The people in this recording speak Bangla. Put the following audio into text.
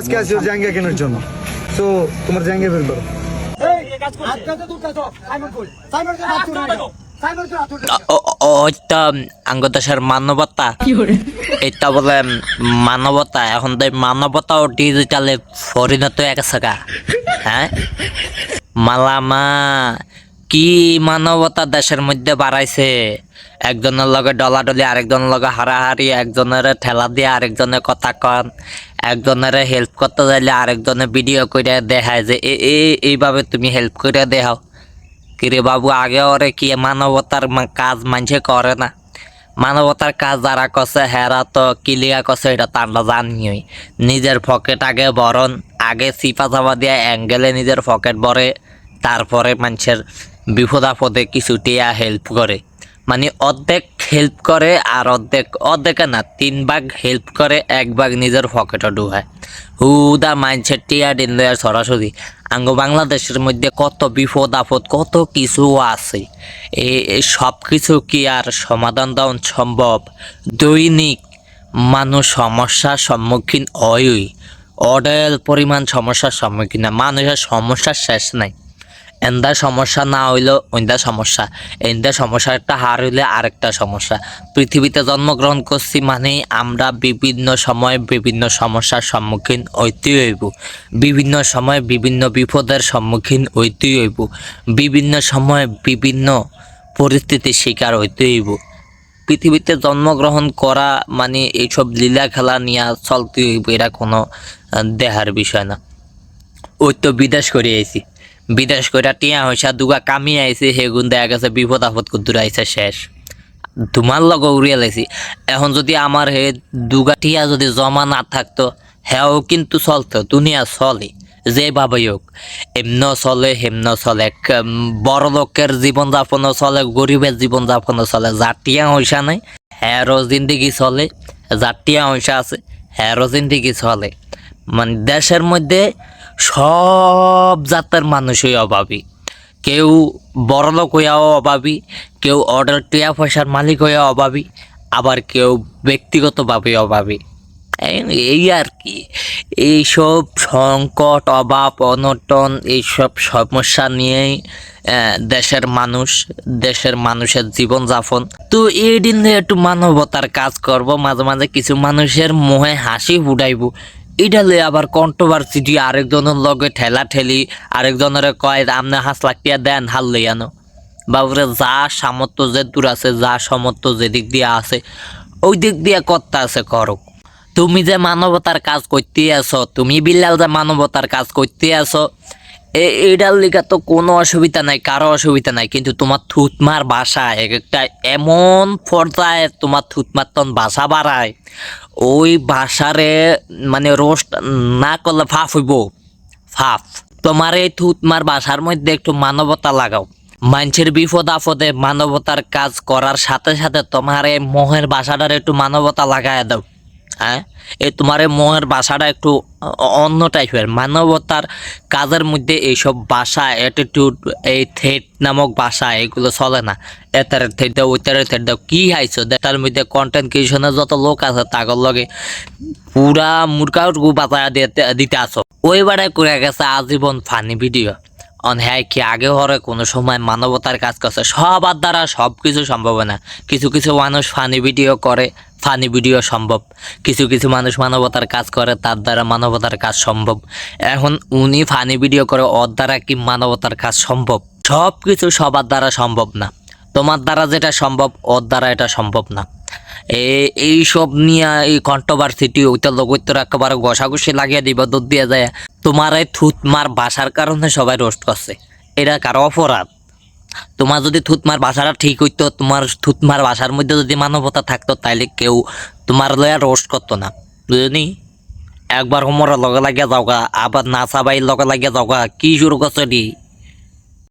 আজকে আসি ওর জাঙ্গিয়া কেনার জন্য তো তোমার জাঙ্গিয়া বের করো মানবতা এটা বলে মানবতা এখন তো এই মানবতা ও ডিজিটালে পরিণত গেছে গা হ্যাঁ মালামা কি মানবতা দেশের মধ্যে বাড়াইছে? একজনের লগে ডলাডলি, আরেকজনের লগে হারাহারি, একজনের ঠেলা দিয়ে আরেকজনের কথা কন, একজনের হেল্প করতে যাইলে আরেকজনের ভিডিও করে দেখায় যে এইভাবে তুমি হেল্প করে দেখাও। কিরে বাবু, আগে ওরে কি মানবতার কাজ মানুষে করে না? মানবতার কাজ যারা করছে, হেরা তো কিলিয়া করছে এটা তো আমরা নিজের পকেট আগে বরণ আগে চিপা চাপা দিয়ে অ্যাঙ্গেলে নিজের পকেট ভরে, তারপরে মানুষের বিপদ আপদে কিছু টিয়া হেল্প করে। মানে অর্ধেক হেল্প করে আর অর্ধেক অর্ধেকে না, তিন ভাগ হেল্প করে, এক ভাগ নিজের পকেটে ঢুকায়। হুদা মাইন্ডসেট টিয়া লয় সরাসরি। আঙ্গ বাংলাদেশের মধ্যে কত বিপদ আপদ, কত কিছু আছে। এই সব কিছু কি আর সমাধান দেওয়া সম্ভব? দৈনিক মানুষ সমস্যার সম্মুখীন হয়ই। অডেল পরিমাণ সমস্যার সম্মুখীন হয়। মানুষের সমস্যার শেষ নাই। এন্দা সমস্যা না হইলেও ওইন্দা সমস্যা। এন্দা সমস্যা একটা হার হইলে আরেকটা সমস্যা। পৃথিবীতে জন্মগ্রহণ করছি মানে আমরা বিভিন্ন সময় বিভিন্ন সমস্যার সম্মুখীন হইতেই হইব। বিভিন্ন সময় বিভিন্ন বিপদের সম্মুখীন হইতেই হইব। বিভিন্ন সময় বিভিন্ন পরিস্থিতির শিকার হইতে হইব। পৃথিবীতে জন্মগ্রহণ করা মানে এইসব লীলা খেলা নিয়ে চলতে হইব, এরা কোনো দেহার বিষয় না। ওই তো বিদেশ করে আইছি বিদেশ করে টিয়া হইসা, দুগা কামিয়ে আইছি সেগুন দেখা গেছে বিপদ আপদ কুদ্দুর আইছে শেষ। তোমার লগ উড়িয়ে লাইছি। এখন যদি আমার হে দুগা টিয়া যদি জমা না থাকতো, হেও কিন্তু চলতো, দুনিয়া চলে, যে ভাবেই হোক। এমন চলে, হেমন চলে বড় লোকের জীবনযাপনও চলে, গরিবের জীবনযাপনও চলে টিয়া হইসা নাই হ্যারও জিন্দিগি চলে, যার টিয়া হইসা আছে হ্যারও জিন্দিগি চলে। মানে দেশের মধ্যে সব জাতের মানুষই অভাবী। কেউ বড়লোক হইয়াও অভাবী, কেউ অর্ডার টিয়া পয়সার মালিক হইয়া অভাবী, আবার কেউ ব্যক্তিগতভাবে অভাবী। এই- আর কি। এইসব সংকট, অভাব, অনটন, এইসব সমস্যা নিয়েই দেশের মানুষ, দেশের মানুষের জীবনযাপন। তো এই দিন একটু মানবতার কাজ করব, মাঝে মাঝে কিছু মানুষের মুহে হাসি ফুটাইব। লই আবার কন্ট্রোভার্সিটি আরেকজনের লগে ঠেলা ঠেলি আরেকজনের কয়, আমনে হাঁস লাগিয়া দেন, হাল লইয়ানো বাবুরে যা সামর্থ্য যে দূর আছে, যা সামর্থ্য যেদিক দিয়ে আছে, ওই দিক দিয়ে কর্তা আছে করক। তুমি যে মানবতার কাজ করতে আছো, তুমি বিল্লাল যে মানবতার কাজ করতে আছো এটার লিগা তো কোনো অসুবিধা নাই, কারও অসুবিধা নাই, কিন্তু তোমার থুতমার বাসা, এক একটা এমন পর্যায়ে তোমার থুতমার তন বাসা বাড়ায়, ওই বাসারে মানে রোস্ট না করলে ফাফ হইব, ফাফ। তোমার এই থুতমার বাসার মধ্যে একটু মানবতা লাগাও, মানুষের বিপদ আপদে মানবতার কাজ করার সাথে সাথে তোমার এই মোহের বাসাটার একটু মানবতা লাগায় দাও। হ্যাঁ? এই তোমার মনের বাসাটা একটু অন্য টাইপের মানবতার কাজের মধ্যে এইসব বাসা অ্যাটিটিউড এই থেট নামক বাসা এগুলো চলে না। এতারে থেট দাও, ওইতারে থেট দাও। কি হাইছো? দেটার মধ্যে কন্টেন্ট ক্রিয়েশনের যত লোক আছে, তাগর লগে পুরা মুরগাটুকু বাঁচা দিতে আসো। ওই বাড়ায় করে গেছে, আজীবন ফানি ভিডিও অন হ্যাঁ কি আগে হরে কোনো সময় মানবতার কাজ করছে? সবার দ্বারা সব কিছু সম্ভব না। কিছু কিছু মানুষ ফানি ভিডিও করে ফানি ভিডিও সম্ভব। কিছু কিছু মানুষ মানবতার কাজ করে, তার দ্বারা মানবতার কাজ সম্ভব। এখন উনি ফানি ভিডিও করে, ওর দ্বারা কি মানবতার কাজ সম্ভব? সব কিছু সবার দ্বারা সম্ভব না। তোমার দ্বারা যেটা সম্ভব, ওর দ্বারা এটা সম্ভব না। এ- এইসব নিয়ে এই কন্ট্রোভার্সিটি ওইটা লোক একেবারে ঘষাঘষি লাগিয়ে দিব, দুধ দিয়ে যায়। তোমার এই থুতমার বাসার কারণে সবাই রোস্ট করছে। এটা কারও অপরাধ। তোমার যদি থুতমার বাসাটা ঠিক হইতো, তোমার থুতমার বাসার মধ্যে যদি মানবতা থাকতো, তাইলে কেউ তোমার লয়া রোস্ট করতো না। বুঝলি একবার হোমরের লগে লাগিয়া যাওগা, আবার না সাবাই লগে লাগিয়া যাওগা, কি শুরু করছ